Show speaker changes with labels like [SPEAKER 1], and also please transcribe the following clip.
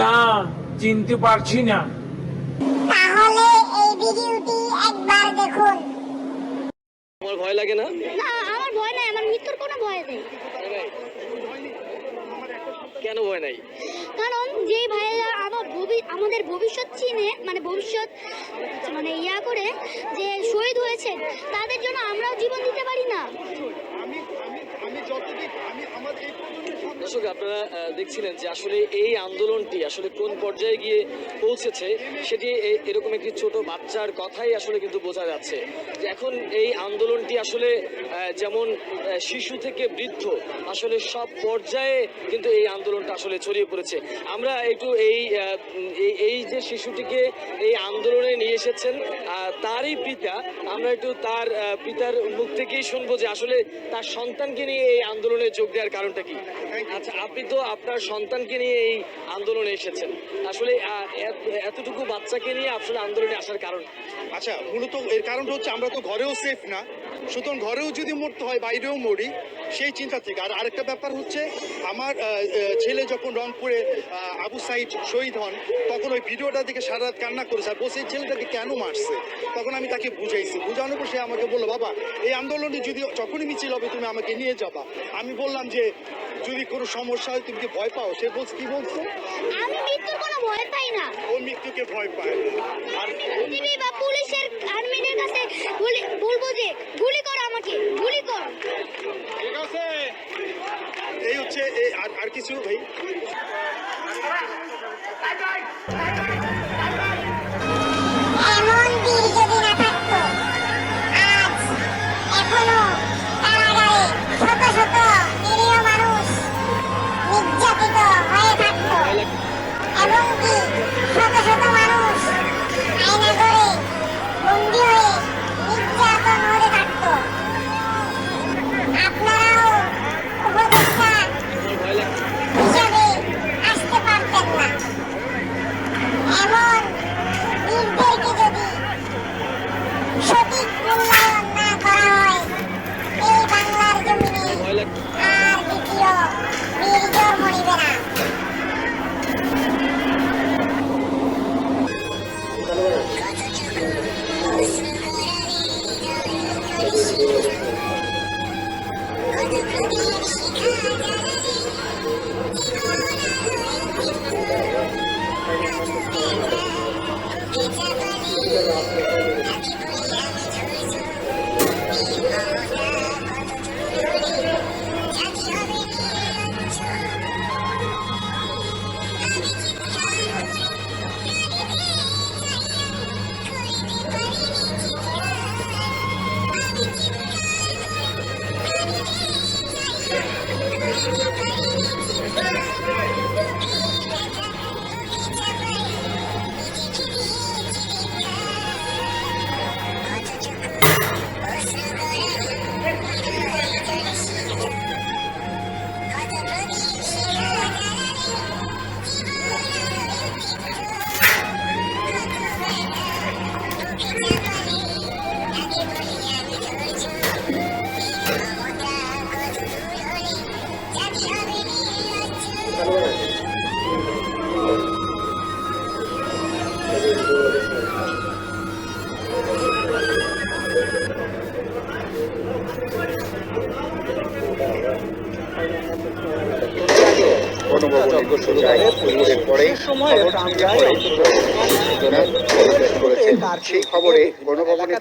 [SPEAKER 1] না চিনতে পারছি না।
[SPEAKER 2] ভিডিওটি একবার দেখুন।
[SPEAKER 3] তোমার ভয় লাগে না?
[SPEAKER 4] না আমার ভয় নাই আমার মৃত্যুর কোনো ভয় নেই।
[SPEAKER 3] কেন ভয় নাই?
[SPEAKER 4] কারণ যেই ভাইয়েরা আমার ভবি- আমাদের ভবিষ্যৎ চিনে মানে ভবিষ্যৎ মানে ইয়া করে যে শহীদ হয়েছে তাদের জন্য আমরাও জীবন দিতে পারি না
[SPEAKER 5] আমি আমি আমি যতদিন আমি আমার এই প্রজন্মের সামনে
[SPEAKER 3] দর্শক, আপনারা দেখছিলেন যে আসলে এই আন্দোলনটি আসলে কোন পর্যায়ে গিয়ে পৌঁছেছে সেটি এরকম একটি ছোট বাচ্চার কথাই আসলে কিন্তু বোঝা যাচ্ছে। এখন এই আন্দোলনটি আসলে যেমন শিশু থেকে বৃদ্ধ আসলে সব পর্যায়ে কিন্তু এই আন্দোলনটা আসলে ছড়িয়ে পড়েছে। আমরা একটু এই এই- যে শিশুটিকে এই আন্দোলনে নিয়ে এসেছেন তারই পিতা, আমরা একটু তার পিতার মুখ থেকেই শুনব যে আসলে তার সন্তানকে নিয়ে এই আন্দোলনে যোগ দেওয়ার কারণটা কি। আচ্ছা আপনি তো আপনার সন্তানকে নিয়ে এই আন্দোলনে এসেছেন। আসলে এতটুকু বাচ্চাকে নিয়ে আসলে আন্দোলনে আসার কারণ?
[SPEAKER 5] আচ্ছা মূলত এর কারণটা হচ্ছে আমরা তো ঘরেও সেফ না। সুতরাং ঘরেও যদি মরতে হয়, বাইরেও মরি। সেই চিন্তা থেকে। আর আরেকটা ব্যাপার হচ্ছে আমার ছেলে যখন রংপুরে আবু সাইদ শহীদ হন তখন ওই ভিডিওটা দেখে সারা রাত কান্না করেছে আর এই ছেলেটাকে কেন মারছে? তখন আমি তাকে বুঝাইছি। বুঝানোর পর সে আমাকে বলল বাবা এই আন্দোলনে যদি যখনই মিছিল হবে তুমি আমাকে নিয়ে যাবা। আমি বললাম যে যদি কোনো সমস্যা হয় তুমি কি ভয় পাও? সে বলছে কি বলছে?
[SPEAKER 4] আমি মৃত্যুর কোনো ভয় পাই না।
[SPEAKER 5] ও মৃত্যুকে ভয় পায়। আর
[SPEAKER 4] বা পুলিশের আর্মিদের কাছে বলব যে গুলি কর আমাকে গুলি কর।
[SPEAKER 5] এই হচ্ছে আর কিছু ভাই
[SPEAKER 2] 了。
[SPEAKER 6] গণভবনে গোসল যায় পুকুরের পরেই খবর ছড়িয়ে পড়ে সুতরাং করেছেন। সেই খবরে গণভবনে